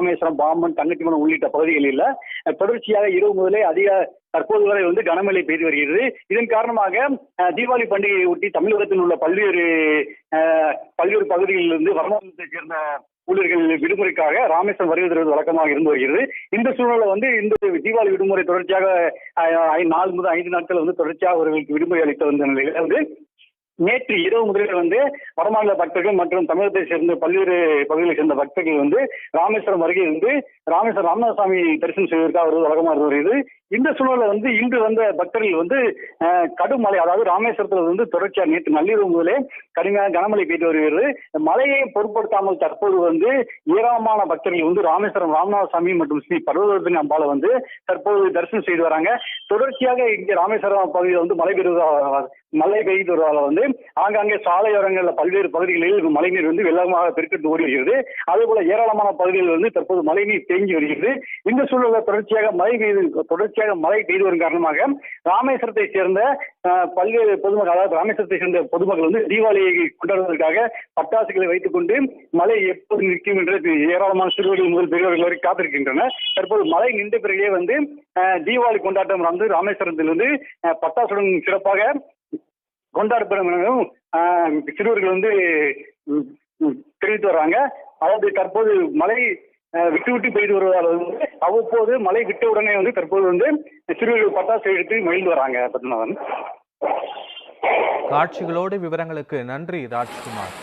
ராமேஸ்வரம் பாம்பன் தங்கச்சிமனம் உள்ளிட்ட பகுதிகளில் தொடர்ச்சியாக இரவு முதலே அதிக தற்போது வரை வந்து கனமழை பெய்து வருகிறது. இதன் காரணமாக தீபாவளி பண்டிகையை ஒட்டி தமிழகத்தில் உள்ள பல்வேறு பல்வேறு பகுதிகளிலிருந்து வடமாநிலத்தைச் சேர்ந்த ஊழியர்கள் விடுமுறைக்காக ராமேஸ்வரம் வருகிறது தருவது வழக்கமாக இருந்து வருகிறது. இந்த சூழ்நிலை வந்து இந்த தீபாவளி விடுமுறை தொடர்ச்சியாக நாலு முதல் ஐந்து நாட்கள் வந்து தொடர்ச்சியாக அவர்களுக்கு விடுமுறை அளித்து வந்த நிலையில் வந்து நேற்று இரவு முதலில் வந்து வடமாநில பக்தர்கள் மற்றும் தமிழகத்தை சேர்ந்த பல்வேறு பகுதிகளை சேர்ந்த பக்தர்கள் வந்து ராமேஸ்வரம் வருகை வந்து ராமேஸ்வரம் ராமநாதசாமி தரிசனம் செய்வதற்காக வருவது வழக்கமாக இருந்து வருகிறது. இந்த சூழலில் வந்து இன்று வந்த பக்தர்கள் வந்து கடும் மழை அதாவது ராமேஸ்வரத்தில் வந்து தொடர்ச்சியாக நேற்று நள்ளிரவு முதலே கடுமையான கனமழை பெய்து வருகிறது. மழையை பொருட்படுத்தாமல் தற்போது வந்து ஏராளமான பக்தர்கள் வந்து ராமேஸ்வரம் ராமநாதசாமி மற்றும் ஸ்ரீ பர்வதத்தின் அம்பாலை வந்து தற்போது தரிசனம் செய்து வராங்க. தொடர்ச்சியாக இங்கே ராமேஸ்வரம் பகுதியில் வந்து மழை பெறுவதாக மழை பெய்ததால வந்து ஆங்காங்கே சாலையோரங்களில் பல்வேறு பகுதிகளில் மழைநீர் வந்து வெள்ளமாக பெருக்கெடுத்து ஓடி வருகிறது அதே போல ஏராளமான பகுதிகளில் வந்து தற்போது மழைநீர் தேங்கி வருகிறது. இந்த சூழலில் தொடர்ச்சியாக மழை பெய்து தொடர்ச்சியாக மழை பெய்து வரும் காரணமாக ராமேஸ்வரத்தை சேர்ந்த பல்வேறு பொதுமக்கள் அதாவது ராமேஸ்வரத்தை சேர்ந்த பொதுமக்கள் வந்து தீபாவளியை கொண்டாடுவதற்காக பட்டாசுகளை வைத்துக் கொண்டு மழை எப்போது நிற்கும் என்று ஏராளமான சிறுவர்கள் முதல் பெரியவர்கள் வரை காத்திருக்கின்றனர். தற்போது மழை நின்ற பிறகே வந்து தீபாவளி கொண்டாட்டம் வந்து ராமேஸ்வரத்தில் வந்து பட்டாசுடன் சிறப்பாக கொண்டாடப்படும் சிறுவர்கள் வந்து தெரிவித்து வர்றாங்க. அதாவது தற்போது மழை விட்டு விட்டு பெய்து வருவதால் வந்து அவ்வப்போது மழை விட்ட உடனே வந்து தற்போது வந்து சிறுவர்கள் பட்டாசு எடுத்து மகிழ்ந்து வராங்க பத்மநாதன் காட்சிகளோடு விவரங்களுக்கு நன்றி ராஜ்குமார்.